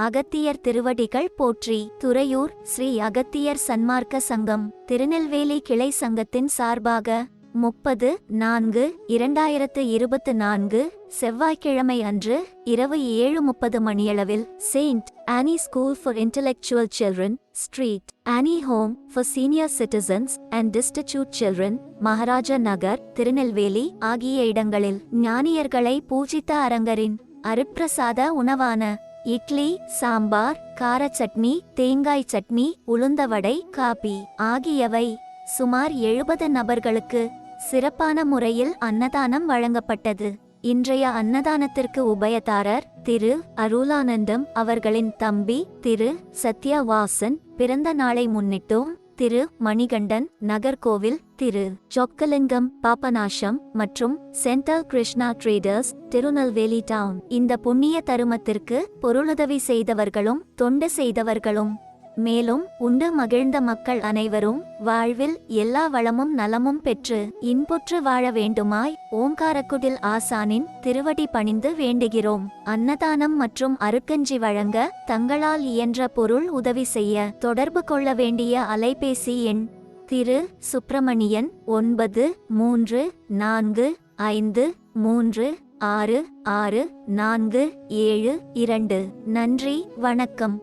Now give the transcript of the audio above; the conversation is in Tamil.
அகத்தியர் திருவடிகள் போற்றி. துறையூர் ஸ்ரீ அகத்தியர் சன்மார்க்க சங்கம். திருநெல்வேலி கிளை சங்கத்தின் சார்பாக முப்பது நான்கு இரண்டாயிரத்து இருபத்து நான்கு செவ்வாய்க்கிழமை அன்று இரவு ஏழு முப்பது மணியளவில் Saint Anne school for intellectual children street Anne home for senior citizens and destitute children Maharaja Nagar Tirunelveli ஆகிய இடங்களில் ஞானியர்களை பூஜித்த அரங்கரின் அருட்பிரசாத உணவான இட்லி சாம்பார் கார சட்னி தேங்காய் சட்னி உளுந்தவடை காபி ஆகியவை சுமார் எழுபது நபர்களுக்கு சிறப்பான முறையில் அன்னதானம் வழங்கப்பட்டது. இன்றைய அன்னதானத்திற்கு உபயதாரர் திரு அருளானந்தம் அவர்களின் தம்பி திரு சத்யவாசன் பிறந்த நாளை முன்னிட்டும் திரு மணிகண்டன் நகர்கோவில் திரு சொக்கலிங்கம் பாபநாசம் மற்றும் central Krishna traders Tirunelveli town இந்த புண்ணிய தருமத்திற்கு பொருளுதவி செய்தவர்களும் தொண்டு செய்தவர்களும். மேலும் உண்டு மகிழ்ந்த மக்கள் அனைவரும் வாழ்வில் எல்லா வளமும் நலமும் பெற்று இன்புற்று வாழ வேண்டுமாய் ஓங்காரக்குடில் ஆசானின் திருவடி பணிந்து வேண்டுகிறோம். அன்னதானம் மற்றும் அருக்கஞ்சி வழங்க தங்களால் இயன்ற பொருள் உதவி செய்ய தொடர்பு கொள்ள வேண்டிய அலைபேசி எண் திரு சுப்பிரமணியன் ஒன்பது மூன்று நான்கு ஐந்து மூன்று ஆறு ஆறு நான்கு ஏழு இரண்டு. நன்றி வணக்கம்.